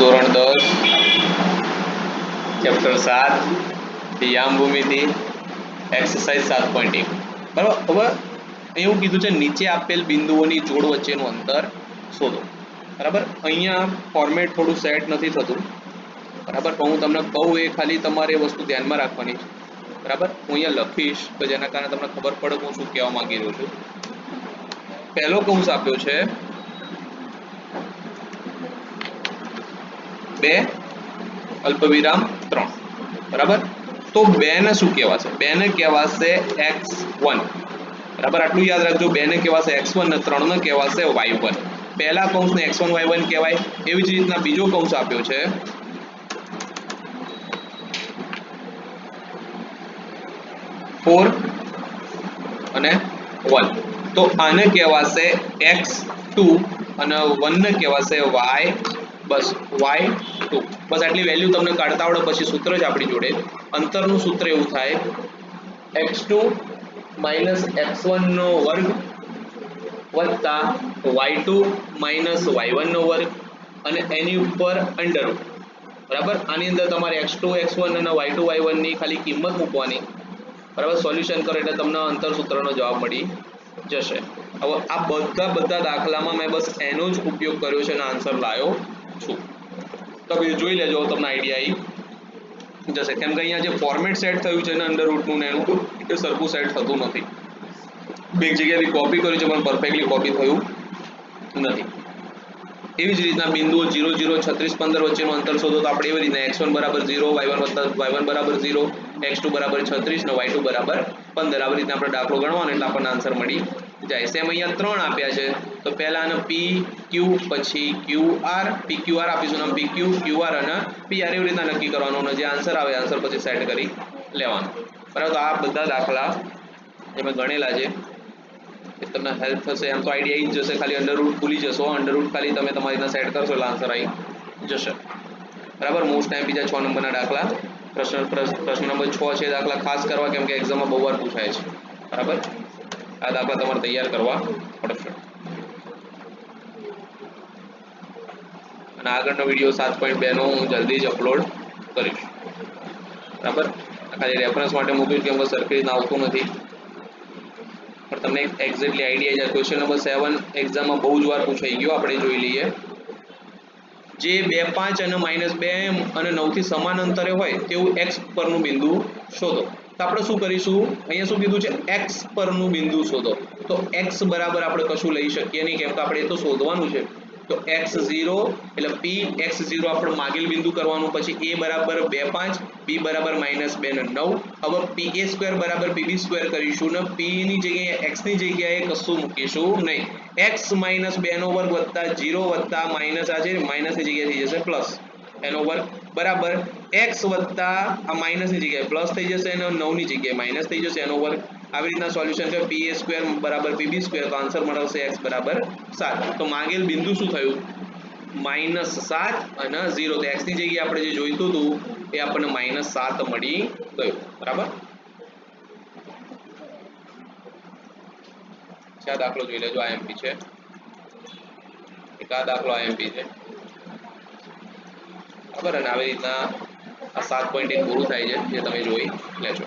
ધોરણ દસ ચેપ્ટર સાત યામ ભૂમિતિ એક્સરસાઇઝ સાત પોઈન્ટ એક. બરાબર? હવે એવું કીધું છે, નીચે આપેલ બિંદુઓની જોડ વચ્ચેનું અંતર શોધો. બરાબર? અહીંયા ફોર્મેટ થોડું સેટ નથી થતું. બરાબર? પણ હું તમને કહું, એ ખાલી તમારે વસ્તુ ધ્યાનમાં રાખવાની છે. બરાબર? હું અહીંયા લખીશ, તો જેના કારણે તમને ખબર પડે હું શું કહેવા માંગી રહ્યો છું. પહેલો કૌંસ આપ્યો છે બે, અલ્પવિરામ ત્રણ. બરાબર? તો બે ને શું કહેવાશે? બે ને કહેવાશે એક્સ વન. બરાબર? આટલું યાદ રાખજો. બે ને કહેવાશે એક્સ વન ને ત્રણ ને કહેવાશે વાય વન. પહેલા કૌંસને એક્સ વન, વાય વન કહેવાય. એવી જ રીતના બીજો કૌંસ આપ્યો છે. ફોર અને વન. તો આને કહેવાશે એક્સ ટુ અને વનને કહેવાશે વાય બસ વાય ટુ બસ આટલી વેલ્યુ તમને કાઢતા આવડે પછી સૂત્ર જ આપણી જોડે. અંતરનું સૂત્ર એવું થાય. એક્સ ટુ માઇનસ એક્સ વનનો વર્ગ વત્તા વાય ટુ માઇનસ વાય વનનો વર્ગ અને એની ઉપર અંડર બરાબર? આની અંદર તમારે એક્સ ટુ એક્સ વન અને વાય ટુ વાય વનની ખાલી કિંમત મૂકવાની. બરાબર? સોલ્યુશન કરો એટલે તમને અંતર સૂત્રનો જવાબ મળી જશે. હવે આ બધા બધા દાખલામાં મેં બસ એનો જ ઉપયોગ કર્યો છે અને આન્સર લાવ્યો છું. તમે જોઈ લેજો, તમને આઈડિયા આવી. જશે. કેમ કે અહીંયા જે ફોર્મેટ સેટ થયું છે ને અંડર રૂટનું ને એનું, એ સરખું સેટ થતું નથી. બે જગ્યાએથી કોપી કર્યું છે, પણ પરફેક્ટલી કોપી થયું નથી. એવી જ રીતના બિંદુઓ જીરો જીરો છત્રીસ, પંદર વચ્ચેનું અંતર શોધો તો આપણે એવી રીતના એક્સ વન બરાબર ઝીરો વાય વન વત્તા વાય વન બરાબર ઝીરો એક્સ ટુ બરાબર છત્રીસ ને વાય ટુ બરાબર પંદર. આવી રીતના આપણે દાખલો ગણવાનો, એટલે આપણને આન્સર મળી જાય. સેમ અહીંયા ત્રણ આપ્યા છે. તો પહેલા આને પી ક્યુ પછી Q R P Q R આપીશું પી ક્યુ ક્યુ આર અને પી આર એવી રીતના નક્કી કરવાનું અને જે આન્સર આવે આન્સર પછી સેટ કરી લેવાનું. બરાબર? તો આ બધા દાખલા જે મેં ગણેલા છે. એ તમને હેલ્પ થશે. એમ તો આઈડિયા આવી જ જશે. ખાલી અંડરરૂટ ભૂલી જશો. અંડરરૂટ ખાલી તમે તમારી રીતના સેટ કરશો એટલે આન્સર આવી જશે. બરાબર? મોસ્ટ ટાઈમ બીજા છ નંબરના દાખલા. પ્રશ્ન પ્રશ્ન નંબર છ છે દાખલા ખાસ કરવા, કેમ કે એક્ઝામમાં બહુ વાર પૂછાય છે. બરાબર? આ દાખલા તમારે તૈયાર કરવા પડશે. અને આગળનો વીડિયો સાત પોઈન્ટ બેનો હું જલ્દી જ અપલોડ કરીશ. બરાબર? ખાલી રેફરન્સ માટે મૂક્યું કે સરખી રીતના આવતું નથી. પણ તમને exactly idea question number seven એક્ઝામમાં બહુ જ વાર પૂછાઈ ગયો. આપણે જોઈ લઈએ. જે બે પાંચ અને માઇનસ બે અને નવથી સમાન અંતરે હોય તેવું એક્સ પરનું બિંદુ શોધો. તો આપણે શું કરીશું? અહીંયા શું કીધું છે? X પરનું બિંદુ શોધો. તો x બરાબર આપણે કશું લઈ શકીએ નહીં, કેમ કે આપણે એ તો શોધવાનું છે. તો x0 એટલે p x0 આપણે માગેલ બિંદુ કરવાનું, પછી a બરાબર બે પાંચ બી બરાબર માઇનસ બે ને નવ. હવે પી એ સ્ક્વેર બરાબર પીબી સ્ક્વેર કરીશું ને પી ની જગ્યાએ એક્સની જગ્યાએ કશું મૂકીશું નહીં. માઇનસ બે નો વર્ગ વત્તા જીરો વત્તા માઇનસ આ છે, માઇનસની જગ્યાએ થઈ જશે પ્લસ. એનો વર્ગ બરાબર એક્સ વત્તા આ માઇનસની જગ્યાએ પ્લસ થઈ જશે અને નવની જગ્યાએ માઇનસ થઈ જશે. એનો વર્ગ આવી રીતના સોલ્યુશન છે. પી એ સ્ક્વેર બરાબર પીબી સ્ક્વેર તો આન્સર મળશે એક્સ બરાબર સાત. તો માંગેલ બિંદુ શું થયું? માઇનસ સાત અને ઝીરો તો એક્સની જગ્યાએ આપણે જે જોઈતું હતું, એ આપણને માઇનસ સાત મળી ગયું. બરાબર? આ દાખલો જોઈ લેજો? આઈએમપી છે. એક આ દાખલો આઈએમપી છે. બરાબર અને આવી રીતના આ સાત પોઈન્ટ એક પૂરું થાય છે, જે તમે જોઈ લેજો.